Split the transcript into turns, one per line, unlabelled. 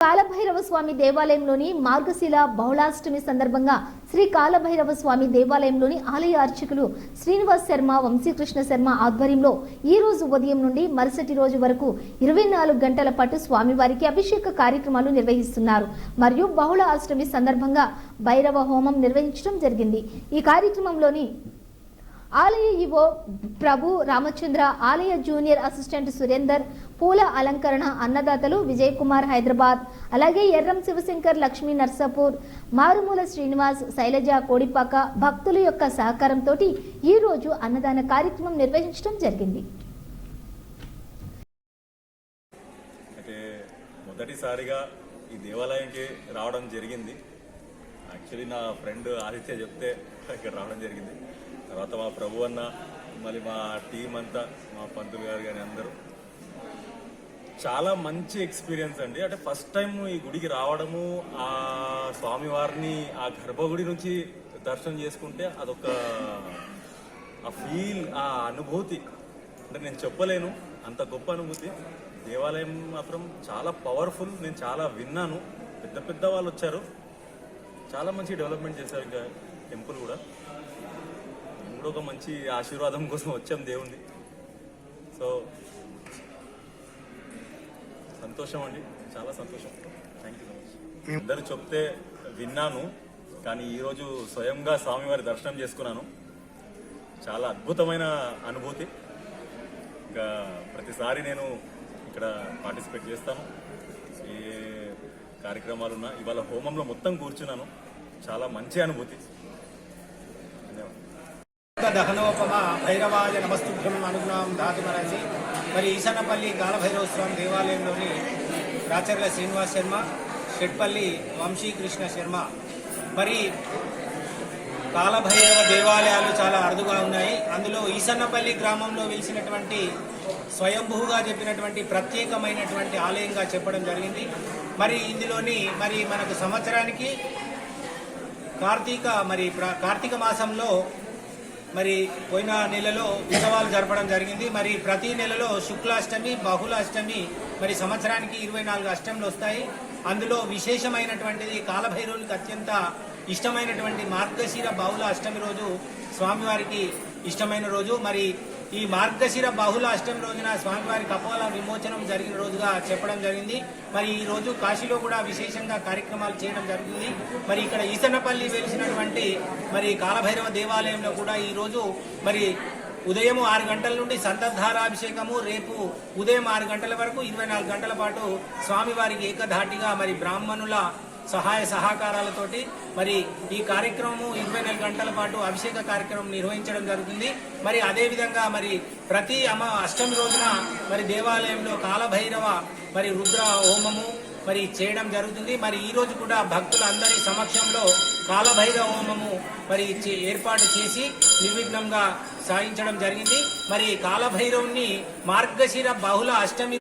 కాలభైరవ స్వామి దేవాలయంలోని మార్గశిల బహుళాష్టమి సందర్భంగా శ్రీ కాలభైరవ స్వామి దేవాలయంలోని ఆలయ అర్చకులు శ్రీనివాస్ శర్మ వంశీకృష్ణ శర్మ ఆధ్వర్యంలో ఈ రోజు ఉదయం నుండి మరుసటి రోజు వరకు ఇరవై నాలుగు గంటల పాటు స్వామివారికి అభిషేక కార్యక్రమాలు నిర్వహిస్తున్నారు. మరియు బహుళ అష్టమి సందర్భంగా భైరవ హోమం నిర్వహించడం జరిగింది. ఈ కార్యక్రమంలోని ఆలయ ఈవో ప్రభు రామచంద్ర ఆలయ జూనియర్ అసిస్టెంట్ సురేందర్ పూల అలంకరణ అన్నదాతలు విజయ్ కుమార్ హైదరాబాద్ అలాగే ఎర్రం శివశంకర్ లక్ష్మీ నర్సాపూర్ మారుమూల శ్రీనివాస్ శైలజ కోడిపాక భక్తుల యొక్క సహకారంతో ఈ రోజు అన్నదాన కార్యక్రమం నిర్వహించడం జరిగింది.
మొదటిసారిగా ఈ దేవాలయంకి రావడం జరిగింది. యాక్చువల్లీ నా ఫ్రెండ్ ఆదిత్య చెప్తే ఇక్కడ రావడం జరిగింది. తర్వాత మా ప్రభు అన్న మళ్ళీ మా టీం అంతా మా పంతులు గారు కానీ అందరూ. చాలా మంచి ఎక్స్పీరియన్స్ అండి. అంటే ఫస్ట్ టైం ఈ గుడికి రావడము ఆ స్వామివారిని ఆ గర్భగుడి నుంచి దర్శనం చేసుకుంటే అదొక ఆ ఫీల్ ఆ అనుభూతి. అంటే నేను చెప్పలేను అంత గొప్ప అనుభూతి. దేవాలయం మాత్రం చాలా పవర్ఫుల్ నేను చాలా విన్నాను. పెద్ద పెద్ద వాళ్ళు వచ్చారు. చాలా మంచి డెవలప్మెంట్ చేశారు ఇంకా టెంపుల్ కూడా. కూడా ఒక మంచి ఆశీర్వాదం కోసం వచ్చాం దేవుణ్ణి. సో సంతోషం అండి. చాలా సంతోషం. థ్యాంక్ యూ సో మచ్ అందరు చెప్తే విన్నాను కానీ ఈరోజు స్వయంగా స్వామివారి దర్శనం చేసుకున్నాను. చాలా అద్భుతమైన అనుభూతి. ఇంకా ప్రతిసారి నేను ఇక్కడ పార్టిసిపేట్ చేస్తాను. ఏ కార్యక్రమాలున్నా ఇవాళ హోమంలో మొత్తం కూర్చున్నాను. చాలా మంచి అనుభూతి.
దహనోపమ భైరవాయ నమస్తుభ్యం అనుగుణం ధాతుమరసి మరి ఈశానపల్లి కాలభైరవ స్వామి దేవాలయంలోని రాచర్ల శ్రీనివాస్ శర్మ షెట్పల్లి వంశీకృష్ణ శర్మ. మరి కాలభైరవ దేవాలయాలు చాలా అరుదుగా ఉన్నాయి. అందులో ఈసన్నపల్లి గ్రామంలో వెలిసినటువంటి స్వయంభూగా చెప్పినటువంటి ప్రత్యేకమైనటువంటి ఆలయంగా చెప్పడం జరిగింది. మరి ఇందులోని మరి మనకు సంవత్సరానికి కార్తీక మరి కార్తీక మాసంలో మరి పోయిన నెలలో ఉత్సవాలు జరపడం జరిగింది. మరి ప్రతి నెలలో శుక్లాష్టమి బహుళాష్టమి మరి సంవత్సరానికి ఇరవై నాలుగు అష్టములు వస్తాయి. అందులో విశేషమైనటువంటిది కాలభైరవునికి అత్యంత ఇష్టమైనటువంటి మార్గశీర బహుళ అష్టమి రోజు స్వామివారికి ఇష్టమైన రోజు. మరి ఈ మార్గశిర బహుళ అష్టమి రోజున స్వామివారి కపాల విమోచనం జరిగిన రోజుగా చెప్పడం జరిగింది. మరి ఈ రోజు కాశీలో కూడా విశేషంగా కార్యక్రమాలు చేయడం జరుగుతుంది. మరి ఇక్కడ ఈసనపల్లి వెలిసినటువంటి మరి కాలభైరవ దేవాలయంలో కూడా ఈ రోజు మరి ఉదయం ఆరు గంటల నుండి సంతర్ధారాభిషేకము రేపు ఉదయం ఆరు గంటల వరకు ఇరవై నాలుగు గంటల పాటు స్వామివారికి ఏకధాటిగా మరి బ్రాహ్మణుల సహాయ సహకారాలతోటి మరి ఈ కార్యక్రమము ఇరవై నాలుగు గంటల పాటు అభిషేక కార్యక్రమం నిర్వహించడం జరుగుతుంది. మరి అదేవిధంగా మరి ప్రతి అమ అష్టమి రోజున మరి దేవాలయంలో కాలభైరవ మరి రుద్ర హోమము మరి చేయడం జరుగుతుంది. మరి ఈ రోజు కూడా భక్తులందరి సమక్షంలో కాలభైరవ హోమము మరి చే- ఏర్పాటు చేసి నిర్విఘ్నంగా సాగించడం జరిగింది. మరి కాలభైరవుని మార్గశిర బహుళ అష్టమి